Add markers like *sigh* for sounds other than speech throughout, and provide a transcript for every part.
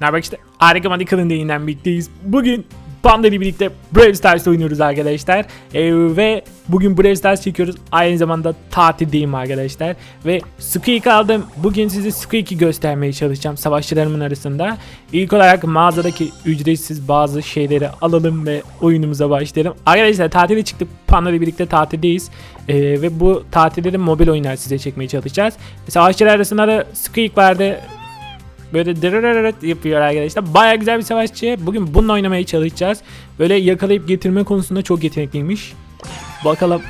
Haber işte? Harika Madika'nın yayından birlikteyiz. Bugün Panda ile birlikte Brawl Stars oynuyoruz arkadaşlar. Ee, ve bugün Brawl Stars çekiyoruz. Aynı zamanda tatildeyim arkadaşlar. Ve Squeak aldım. Bugün size Squeak'i göstermeye çalışacağım savaşçılarımın arasında. İlk olarak mağazadaki ücretsiz bazı şeyleri alalım ve oyunumuza başlayalım. Arkadaşlar tatile çıktık. Panda ile birlikte tatildeyiz. Ee, ve bu tatilleri mobil oyunlar size çekmeye çalışacağız. Savaşçılar arasında da Squeak vardı. Böyle dırırırırt yapıyor arkadaşlar. Baya güzel bir savaşçı. Bugün bununla oynamaya çalışacağız. Böyle yakalayıp getirme konusunda çok yetenekliymiş. Bakalım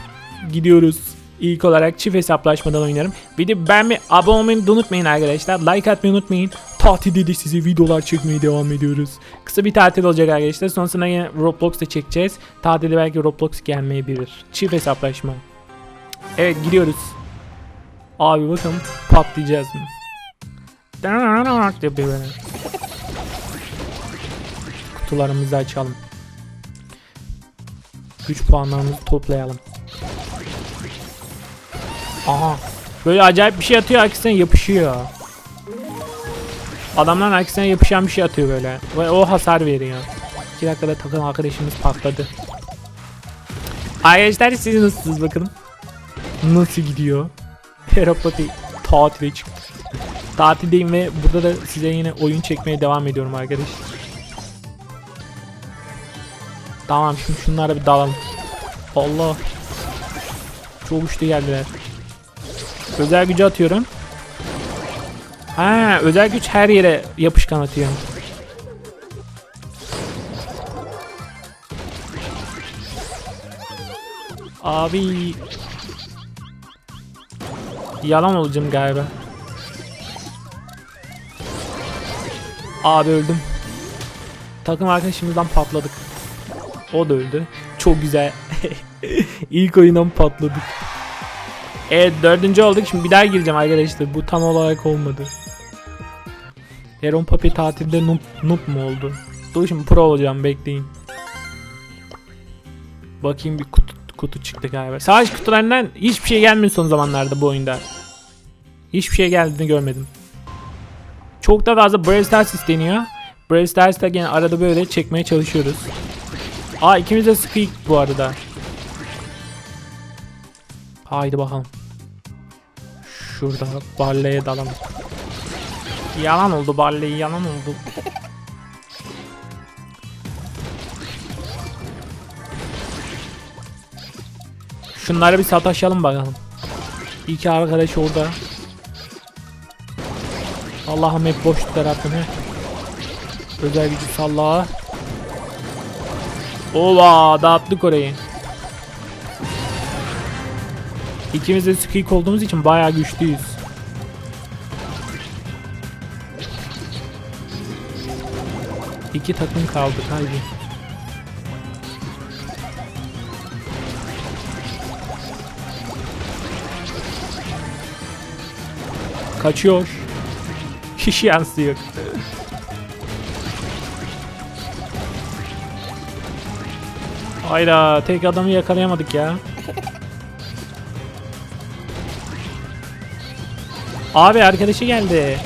gidiyoruz. İlk olarak çift hesaplaşmadan oynarım. Bir de abone olmayı unutmayın arkadaşlar. Like atmayı unutmayın. Tatilde de size videolar çekmeye devam ediyoruz. Kısa bir tatil olacak arkadaşlar. Sonrasında yine Roblox'ta çekeceğiz. Tatilde belki Roblox gelmeyebilir. Çift hesaplaşma. Evet gidiyoruz. Abi bakalım patlayacağız mı? Kutularımızı açalım. Güç puanlarımızı toplayalım. Aha. Böyle acayip bir şey atıyor arkasına yapışıyor. Adamların arkasına yapışan bir şey atıyor böyle. Ve o hasar veriyor. 2 dakikada takım arkadaşımız patladı. Arkadaşlar siz nasılsınız bakalım. Nasıl gidiyor? Herapati tatile çıktı. Tatildeyim ve burada da size yine oyun çekmeye devam ediyorum arkadaşlar. Tamam şimdi şunlara bir dalalım. Allah. Çok uçtu geldiler. Özel gücü atıyorum. Ha, özel güç her yere yapışkan atıyor. Abi yalan olacağım galiba. Abi öldüm. Takım arkadaşımızdan patladık. O da öldü. Çok güzel. *laughs* İlk oyundan patladık. Evet dördüncü olduk. Şimdi bir daha gireceğim arkadaşlar. Bu tam olarak olmadı. Heron Papi tatilde noob, noob mu oldu? Dur şimdi pro olacağım bekleyin. Bakayım bir kutu, kutu çıktı galiba. Savaş kutularından hiçbir şey gelmiyor son zamanlarda bu oyunda. Hiçbir şey geldiğini görmedim. Çok da fazla Brawl Stars isteniyor. Brawl Stars'ta gene arada böyle çekmeye çalışıyoruz. Aa ikimiz de Squeak bu arada. Haydi bakalım. Şurada Barley'e dalalım. Yalan oldu Barley yalan oldu. Şunları bir sataşalım bakalım. İki arkadaş orada. Allah'ım hep boş tarafını. Özel gücü salla. Ova dağıttık orayı. İkimiz de squeak olduğumuz için bayağı güçlüyüz. İki takım kaldı haydi. Kaçıyor. Hiç şansı. Hayda tek adamı yakalayamadık ya. Abi arkadaşı geldi.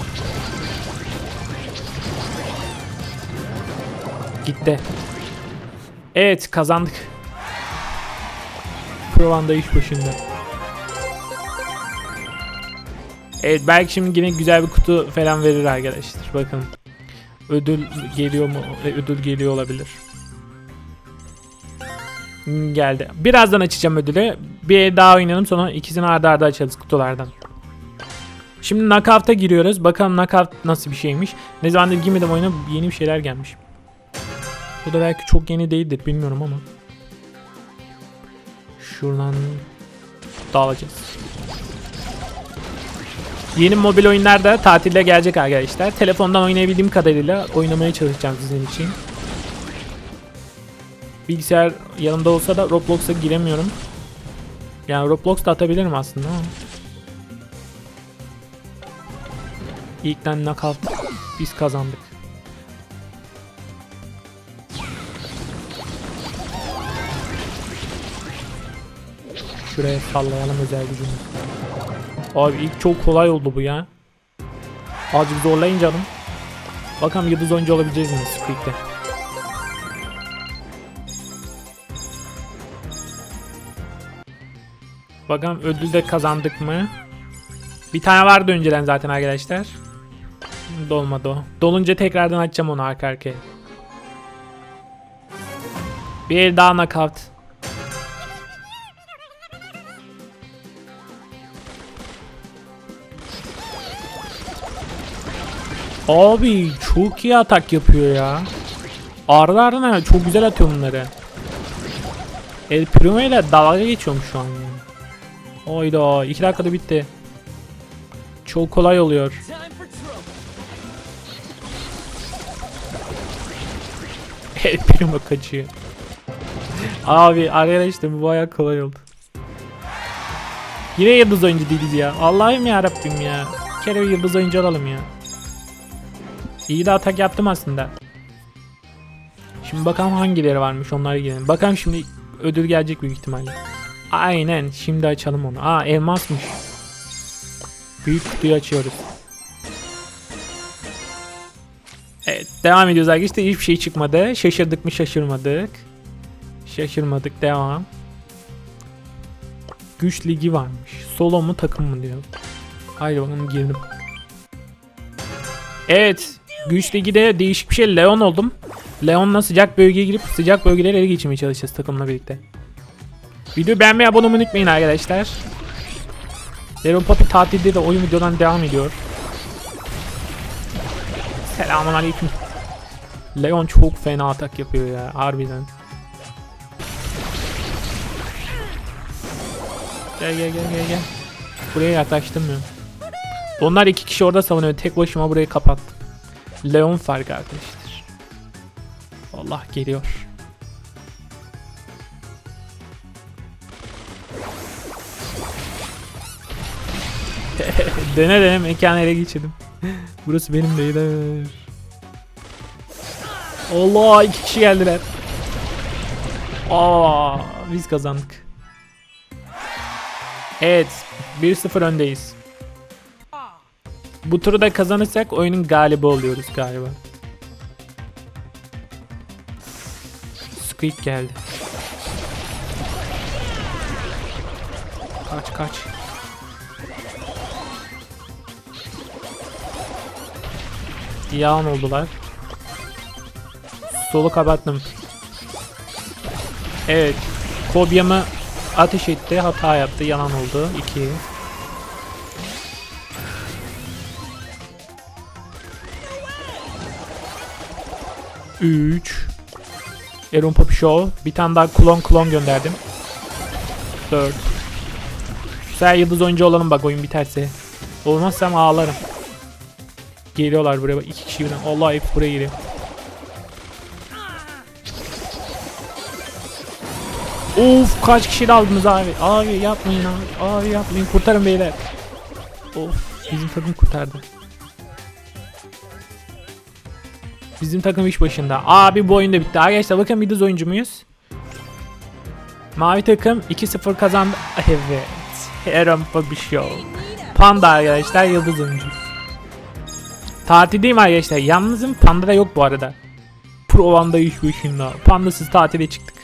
Gitti. Evet kazandık. Provanda iş başında. Evet belki şimdi yine güzel bir kutu falan verir arkadaşlar. Bakın. Ödül geliyor mu? E, Ödül geliyor olabilir. Hmm, Geldi. Birazdan açacağım ödülü. Bir daha oynayalım sonra ikisini arda arda açarız kutulardan. Şimdi knockout'a giriyoruz. Bakalım knockout nasıl bir şeymiş. Ne zamandır girmedim oyuna yeni bir şeyler gelmiş. Bu da belki çok yeni değildir bilmiyorum ama. Şuradan dağılacağız. Yeni mobil oyunlar da tatilde gelecek arkadaşlar. Telefondan oynayabildiğim kadarıyla oynamaya çalışacağım sizin için. Bilgisayar yanımda olsa da Roblox'a giremiyorum. Yani Roblox'ta atabilirim aslında ama. İlkten knockout biz kazandık. Şuraya sallayalım özel gücümüzü. Abi ilk çok kolay oldu bu ya. Azıcık zorlayın canım. Bakalım yıldız oyuncu olabileceğiz mi Squeak'te? Bakalım ödül de kazandık mı? Bir tane vardı önceden zaten arkadaşlar. Dolmadı o. Dolunca tekrardan açacağım onu arka arkaya. Bir el daha knockout. Abi çok iyi atak yapıyor ya. Arda ardına çok güzel atıyor bunları. El Primo ile dalga geçiyorum şu an yani. Oyda 2 dakikada bitti. Çok kolay oluyor. El Primo kaçıyor. Abi arkadaşlar bu bayağı kolay oldu. Yine yıldız oyuncu değiliz ya. Allah'ım ya Rabbim ya. Bir kere bir yıldız oyuncu alalım ya. İyi de atak yaptım aslında. Şimdi bakalım hangileri varmış onlara girelim. Bakalım şimdi ödül gelecek büyük ihtimalle. Aynen şimdi açalım onu. Aa elmasmış. Büyük kutuyu açıyoruz. Evet devam ediyoruz arkadaşlar. Hiçbir şey çıkmadı. Şaşırdık mı şaşırmadık. Şaşırmadık devam. Güç ligi varmış. Solo mu takım mı diyor. Haydi bakalım girdim. Evet. Güç ligide değişik bir şey. Leon oldum. Leon'la sıcak bölgeye girip sıcak bölgeleri ele geçirmeye çalışacağız takımla birlikte. Videoyu beğenmeyi abone olmayı unutmayın arkadaşlar. Leon Papi tatilde de oyun videodan devam ediyor. Selamun aleyküm. Leon çok fena atak yapıyor ya harbiden. Gel gel gel gel gel. Buraya yaklaştırmıyorum. Onlar iki kişi orada savunuyor. Tek başıma burayı kapattım. Leon farkı arkadaşlar. Allah geliyor. *laughs* dene dene mekanı ele geçirdim. *laughs* Burası benim beyler. Allah iki kişi geldiler. Aa, biz kazandık. Evet, 1-0 öndeyiz. Bu turu da kazanırsak oyunun galibi oluyoruz galiba. Squeak geldi. Kaç kaç. Yağın oldular. Solu kapattım. Evet. Kobyamı ateş etti. Hata yaptı. Yalan oldu. 2. Üç. Aaron Poppy Show. Bir tane daha klon klon gönderdim. 4. Güzel yıldız oyuncu olalım bak oyun biterse. Olmazsam ağlarım. Geliyorlar buraya bak iki kişi birden. Allah hep buraya geliyor. Of kaç kişi aldınız abi. Abi yapmayın abi. Abi yapmayın. Kurtarın beyler. Of bizim takım kurtardı. Bizim takım iş başında. Abi bu oyun da bitti. Arkadaşlar bakın bir oyuncu muyuz? Mavi takım 2-0 kazandı. *laughs* Evet. Aaron bir Show. Panda arkadaşlar yıldız oyuncu. Tatildeyim arkadaşlar. Yalnızım Panda da yok bu arada. Provanda iş başında. Pandasız tatile çıktık.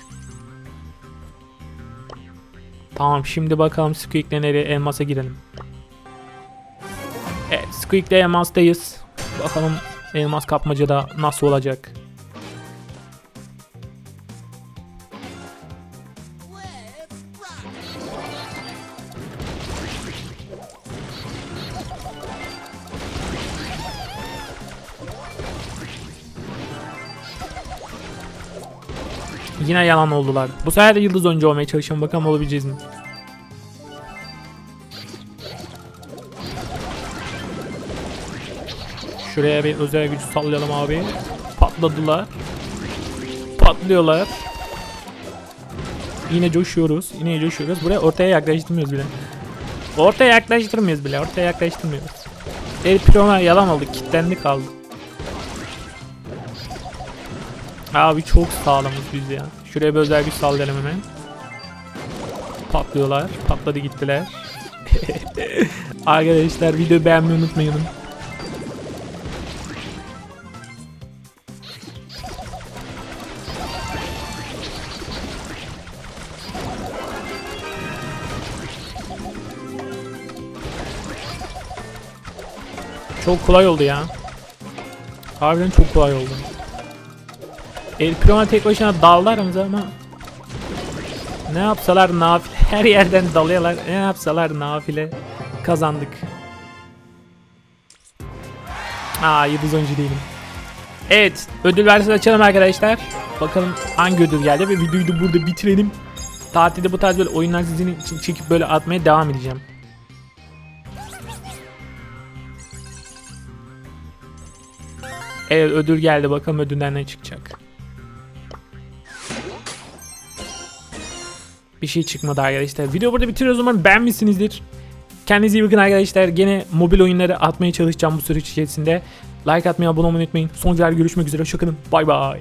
Tamam şimdi bakalım Squeak'le nereye elmasa girelim. Evet Squeak'le elmastayız. Bakalım elmas kapmacada nasıl olacak. Yine yalan oldular. Bu sefer de yıldız oyuncu olmaya çalışıyorum. Bakalım olabileceğiz mi? Şuraya bir özel gücü sallayalım abi. Patladılar. Patlıyorlar. Yine coşuyoruz. Yine coşuyoruz. Buraya ortaya yaklaştırmıyoruz bile. Ortaya yaklaştırmıyoruz bile. Ortaya yaklaştırmıyoruz. El Proma yalan oldu. Kitlendi kaldı. Abi çok sağlamız biz ya. Şuraya bir özel güç sallayalım hemen. Patlıyorlar. Patladı gittiler. *laughs* Arkadaşlar videoyu beğenmeyi unutmayın. Çok kolay oldu ya. Harbiden çok kolay oldu. El Primo tek başına dallar mı ama ne yapsalar nafile *laughs* her yerden dalıyorlar. Ne yapsalar nafile kazandık. Aa yıldız oyuncu değilim. Evet ödül versiyonu açalım arkadaşlar. Bakalım hangi ödül geldi ve videoyu da burada bitirelim. Tatilde bu tarz böyle oyunlar sizin için çekip böyle atmaya devam edeceğim. Evet ödül geldi bakalım ödülden ne çıkacak. Bir şey çıkmadı arkadaşlar. Video burada bitiriyoruz umarım beğenmişsinizdir. Kendinize iyi bakın arkadaşlar. Gene mobil oyunları atmaya çalışacağım bu süreç içerisinde. Like atmayı, abone olmayı unutmayın. Son videolarda görüşmek üzere. Hoşçakalın. Bay bay.